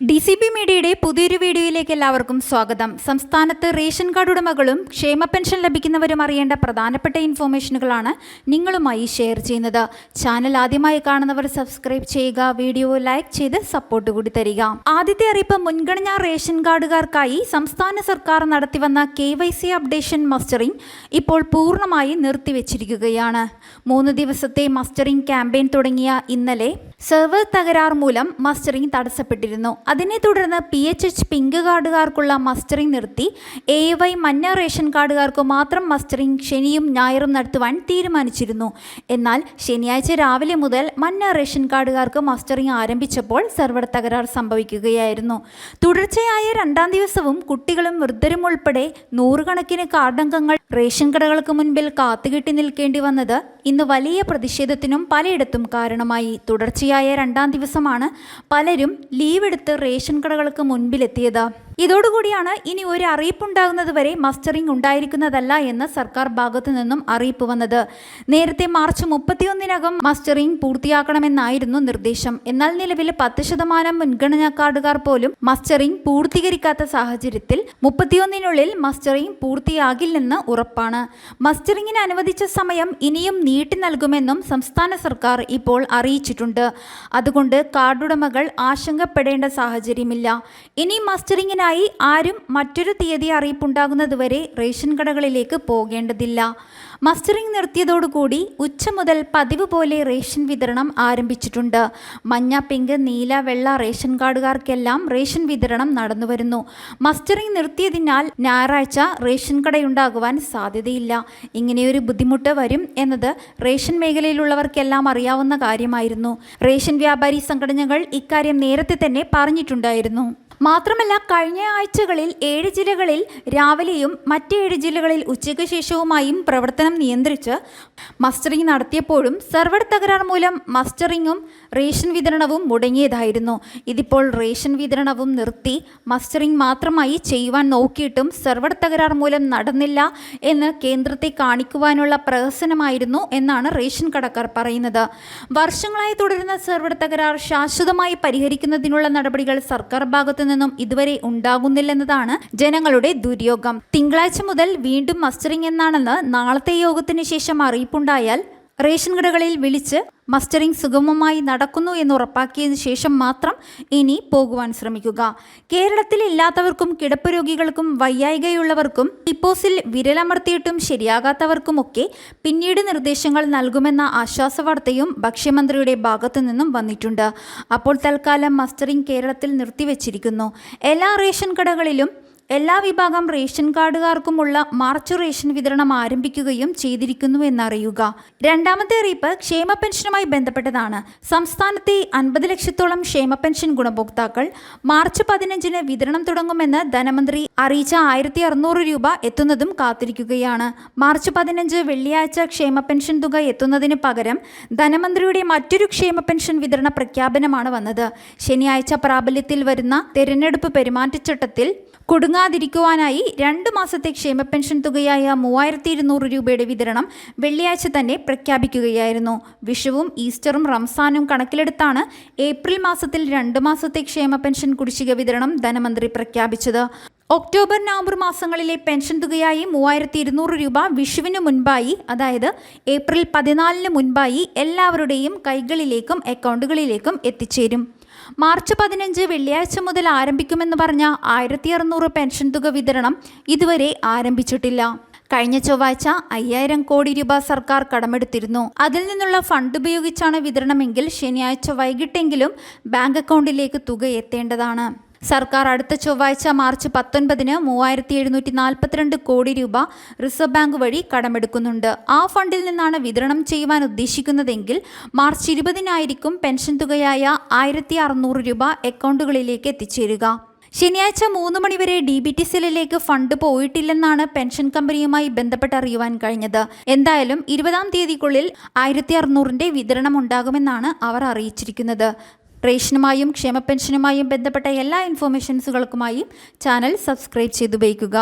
D C B മീഡിയയുടെ പുതിയൊരു വീഡിയോയിലേക്ക് എല്ലാവർക്കും സ്വാഗതം. സംസ്ഥാനത്ത് റേഷൻ കാർഡ് ഉടമകളും ക്ഷേമ പെൻഷൻ ലഭിക്കുന്നവരും അറിയേണ്ട പ്രധാനപ്പെട്ട ഇൻഫോർമേഷനുകളാണ് നിങ്ങളുമായി ഷെയർ ചെയ്യുന്നത്. ചാനൽ ആദ്യമായി കാണുന്നവർ സബ്സ്ക്രൈബ് ചെയ്യുക വീഡിയോ ലൈക്ക് ചെയ്ത് സപ്പോർട്ട് കൂടി തരിക. ആദ്യത്തെ അറിയിപ്പ് മുൻഗണനാ റേഷൻ കാർഡുകാർക്കായി സംസ്ഥാന സർക്കാർ നടത്തിവന്ന K Y C updation mustering ഇപ്പോൾ പൂർണമായി നിർത്തിവെച്ചിരിക്കുകയാണ്. മൂന്ന് ദിവസത്തെ മസ്റ്ററിംഗ് ക്യാമ്പയിൻ തുടങ്ങിയ ഇന്നലെ സെർവർ തകരാർ മൂലം മസ്റ്ററിംഗ് തടസ്സപ്പെട്ടിരുന്നു. അതിനെ തുടർന്ന് പി എച്ച് എച്ച് പിങ്ക് കാർഡുകാർക്കുള്ള മസ്റ്ററിംഗ് നിർത്തി. എ വൈ മഞ്ഞ റേഷൻ കാർഡുകാർക്ക് മാത്രം മസ്റ്ററിംഗ് ശനിയും ഞായറും നടത്തുവാൻ തീരുമാനിച്ചിരുന്നു. എന്നാൽ ശനിയാഴ്ച രാവിലെ മുതൽ മഞ്ഞ റേഷൻ കാർഡുകാർക്ക് മസ്റ്ററിംഗ് ആരംഭിച്ചപ്പോൾ സെർവർ തകരാർ സംഭവിക്കുകയായിരുന്നു. തുടർച്ചയായ രണ്ടാം ദിവസവും കുട്ടികളും വൃദ്ധരും ഉൾപ്പെടെ നൂറുകണക്കിന് കാർഡംഗങ്ങൾ റേഷൻ കടകൾക്ക് മുൻപിൽ കാത്തുകെട്ടി നിൽക്കേണ്ടി വന്നത് ഇന്ന് വലിയ പ്രതിഷേധത്തിനും പലയിടത്തും കാരണമായി. തുടർച്ചയായ രണ്ടാം ദിവസമാണ് പലരും ലീവ് എടുത്ത് റേഷൻ കടകൾക്ക് മുൻപിലെത്തിയത്. ഇതോടുകൂടിയാണ് ഇനി ഒരു അറിയിപ്പുണ്ടാകുന്നത് വരെ മസ്റ്ററിംഗ് ഉണ്ടായിരിക്കുന്നതല്ല എന്ന് സർക്കാർ ഭാഗത്തു നിന്നും അറിയിപ്പ് വന്നത്. നേരത്തെ മാർച്ച് മുപ്പത്തിയൊന്നിനകം മസ്റ്ററിംഗ് പൂർത്തിയാക്കണമെന്നായിരുന്നു നിർദ്ദേശം. എന്നാൽ നിലവിൽ പത്ത് ശതമാനം മുൻഗണനാ കാർഡുകാർ പോലും മസ്റ്ററിംഗ് പൂർത്തീകരിക്കാത്ത സാഹചര്യത്തിൽ മുപ്പത്തിയൊന്നിനുള്ളിൽ മസ്റ്ററിംഗ് പൂർത്തിയാകില്ലെന്ന് ഉറപ്പാണ്. മസ്റ്ററിംഗിന് അനുവദിച്ച സമയം ഇനിയും നീട്ടി നൽകുമെന്നും സംസ്ഥാന സർക്കാർ ഇപ്പോൾ അറിയിച്ചിട്ടുണ്ട്. അതുകൊണ്ട് കാർഡുടമകൾ ആശങ്കപ്പെടേണ്ട സാഹചര്യമില്ല. ഇനി മസ്റ്ററിംഗിനായി ആരും മറ്റൊരു തീയതി അറിയിപ്പുണ്ടാകുന്നതുവരെ റേഷൻ കടകളിലേക്ക് പോകേണ്ടതില്ല. മസ്റ്ററിംഗ് നിർത്തിയതോടുകൂടി ഉച്ച മുതൽ പതിവ് പോലെ റേഷൻ വിതരണം ആരംഭിച്ചിട്ടുണ്ട്. മഞ്ഞ പിങ്ക് നീല വെള്ള റേഷൻ കാർഡുകാർക്കെല്ലാം റേഷൻ വിതരണം നടന്നുവരുന്നു. മസ്റ്ററിംഗ് നിർത്തിയതിനാൽ ഞായറാഴ്ച റേഷൻ കടയുണ്ടാകുവാൻ സാധ്യതയില്ല. ഇങ്ങനെയൊരു ബുദ്ധിമുട്ട് വരും എന്നത് റേഷൻ മേഖലയിലുള്ളവർക്കെല്ലാം അറിയാവുന്ന കാര്യമായിരുന്നു. റേഷൻ വ്യാപാരി സംഘടനകൾ ഇക്കാര്യം നേരത്തെ തന്നെ പറഞ്ഞിട്ടുണ്ടായിരുന്നു. മാത്രമല്ല കഴിഞ്ഞ ആഴ്ചകളിൽ ഏഴ് ജില്ലകളിൽ രാവിലെയും മറ്റേഴ് ജില്ലകളിൽ ഉച്ചയ്ക്ക് ശേഷവുമായും പ്രവർത്തനം നിയന്ത്രിച്ച് മസ്റ്ററിംഗ് നടത്തിയപ്പോഴും സെർവർ തകരാർ മൂലം മസ്റ്ററിങ്ങും റേഷൻ വിതരണവും മുടങ്ങിയതായിരുന്നു. ഇതിപ്പോൾ റേഷൻ വിതരണവും നിർത്തി മസ്റ്ററിംഗ് മാത്രമായി ചെയ്യുവാൻ നോക്കിയിട്ടും സെർവർ തകരാർ മൂലം നടന്നില്ല എന്ന് കേന്ദ്രത്തെ കാണിക്കുവാനുള്ള പ്രഹസനമായിരുന്നു എന്നാണ് റേഷൻ കടക്കാർ പറയുന്നത്. വർഷങ്ങളായി തുടരുന്ന സെർവർ തകരാർ ശാശ്വതമായി പരിഹരിക്കുന്നതിനുള്ള നടപടികൾ സർക്കാർ ഭാഗത്തു നിന്നും ഇതുവരെ ഉണ്ടാകുന്നില്ലെന്നതാണ് ജനങ്ങളുടെ ദുര്യോഗം. തിങ്കളാഴ്ച മുതൽ വീണ്ടും മസ്റ്ററിംഗ് എന്നാണെന്ന് നാളത്തെ യോഗത്തിന് ശേഷം അറിയിപ്പുണ്ടായാൽ റേഷൻ കടകളിൽ വിളിച്ച് മസ്റ്ററിംഗ് സുഗമമായി നടക്കുന്നു എന്ന് ഉറപ്പാക്കിയതിനു ശേഷം മാത്രം ഇനി പോകുവാൻ ശ്രമിക്കുക. കേരളത്തിൽ ഇല്ലാത്തവർക്കും കിടപ്പ് രോഗികൾക്കും വയ്യായികയുള്ളവർക്കും ടിപ്പോസിൽ വിരലമർത്തിയിട്ടും ശരിയാകാത്തവർക്കുമൊക്കെ പിന്നീട് നിർദ്ദേശങ്ങൾ നൽകുമെന്ന ആശ്വാസവാർത്തയും ഭക്ഷ്യമന്ത്രിയുടെ ഭാഗത്തു നിന്നും വന്നിട്ടുണ്ട്. അപ്പോൾ തൽക്കാലം മസ്റ്ററിംഗ് കേരളത്തിൽ നിർത്തിവച്ചിരിക്കുന്നു. എല്ലാ റേഷൻ കടകളിലും എല്ലാ വിഭാഗം റേഷൻ കാർഡുകാർക്കുമുള്ള മാർച്ച് റേഷൻ വിതരണം ആരംഭിക്കുകയും ചെയ്തിരിക്കുന്നു എന്നറിയുക. രണ്ടാമത്തെ അറിയിപ്പ് ക്ഷേമ പെൻഷനുമായി ബന്ധപ്പെട്ടതാണ്. സംസ്ഥാനത്തെ അൻപത് ലക്ഷത്തോളം ക്ഷേമ പെൻഷൻ ഗുണഭോക്താക്കൾ മാർച്ച് പതിനഞ്ചിന് വിതരണം തുടങ്ങുമെന്ന് ധനമന്ത്രി അറിയിച്ച ആയിരത്തി അറുന്നൂറ് രൂപ എത്തുന്നതും കാത്തിരിക്കുകയാണ്. മാർച്ച് പതിനഞ്ച് വെള്ളിയാഴ്ച ക്ഷേമ പെൻഷൻ തുക എത്തുന്നതിന് പകരം ധനമന്ത്രിയുടെ മറ്റൊരു ക്ഷേമ പെൻഷൻ വിതരണ പ്രഖ്യാപനമാണ് വന്നത്. ശനിയാഴ്ച പ്രാബല്യത്തിൽ വരുന്ന തെരഞ്ഞെടുപ്പ് പെരുമാറ്റച്ചട്ടത്തിൽ കുടുങ്ങാതിരിക്കുവാനായി രണ്ട് മാസത്തെ ക്ഷേമ പെൻഷൻ തുകയായ മൂവായിരത്തി ഇരുന്നൂറ് രൂപയുടെ വിതരണം വെള്ളിയാഴ്ച തന്നെ പ്രഖ്യാപിക്കുകയായിരുന്നു. വിഷുവും ഈസ്റ്ററും റംസാനും കണക്കിലെടുത്താണ് ഏപ്രിൽ മാസത്തിൽ രണ്ട് മാസത്തെ ക്ഷേമ പെൻഷൻ കുടിശ്ശിക വിതരണം ധനമന്ത്രി പ്രഖ്യാപിച്ചത്. ഒക്ടോബർ നവംബർ മാസങ്ങളിലെ പെൻഷൻ തുകയായി മൂവായിരത്തി ഇരുന്നൂറ് രൂപ വിഷുവിന് മുൻപായി അതായത് ഏപ്രിൽ പതിനാലിന് മുൻപായി എല്ലാവരുടെയും കൈകളിലേക്കും അക്കൗണ്ടുകളിലേക്കും എത്തിച്ചേരും. മാർച്ച് പതിനഞ്ച് വെള്ളിയാഴ്ച മുതൽ ആരംഭിക്കുമെന്ന് പറഞ്ഞ ആയിരത്തി അറുന്നൂറ് പെൻഷൻ തുക വിതരണം ഇതുവരെ ആരംഭിച്ചിട്ടില്ല. കഴിഞ്ഞ ചൊവ്വാഴ്ച അയ്യായിരം കോടി രൂപ സർക്കാർ കടമെടുത്തിരുന്നു. അതിൽ നിന്നുള്ള ഫണ്ട് ഉപയോഗിച്ചാണ് വിതരണമെങ്കിൽ ശനിയാഴ്ച വൈകിട്ടെങ്കിലും ബാങ്ക് അക്കൗണ്ടിലേക്ക് തുക എത്തേണ്ടതാണ്. സർക്കാർ അടുത്ത ചൊവ്വാഴ്ച മാർച്ച് പത്തൊൻപതിന് മൂവായിരത്തി എഴുന്നൂറ്റി നാൽപ്പത്തിരണ്ട് കോടി രൂപ റിസർവ് ബാങ്ക് വഴി കടമെടുക്കുന്നുണ്ട്. ആ ഫണ്ടിൽ നിന്നാണ് വിതരണം ചെയ്യുവാൻ ഉദ്ദേശിക്കുന്നതെങ്കിൽ മാർച്ച് ഇരുപതിനായിരിക്കും പെൻഷൻ തുകയായ ആയിരത്തി അറുന്നൂറ് രൂപ അക്കൗണ്ടുകളിലേക്ക് എത്തിച്ചേരുക. ശനിയാഴ്ച മൂന്ന് മണിവരെ ഡി ബി ടി സെല്ലിലേക്ക് ഫണ്ട് പോയിട്ടില്ലെന്നാണ് പെൻഷൻ കമ്പനിയുമായി ബന്ധപ്പെട്ട് അറിയുവാൻ കഴിഞ്ഞത്. എന്തായാലും ഇരുപതാം തീയതിക്കുള്ളിൽ ആയിരത്തി അറുന്നൂറിന്റെ വിതരണം ഉണ്ടാകുമെന്നാണ് അവർ അറിയിച്ചിരിക്കുന്നത്. റേഷനുമായും ക്ഷേമ പെൻഷനുമായും ബന്ധപ്പെട്ട എല്ലാ ഇൻഫോർമേഷൻസുകൾക്കുമായും ചാനൽ സബ്സ്ക്രൈബ് ചെയ്തുപയോഗിക്കുക.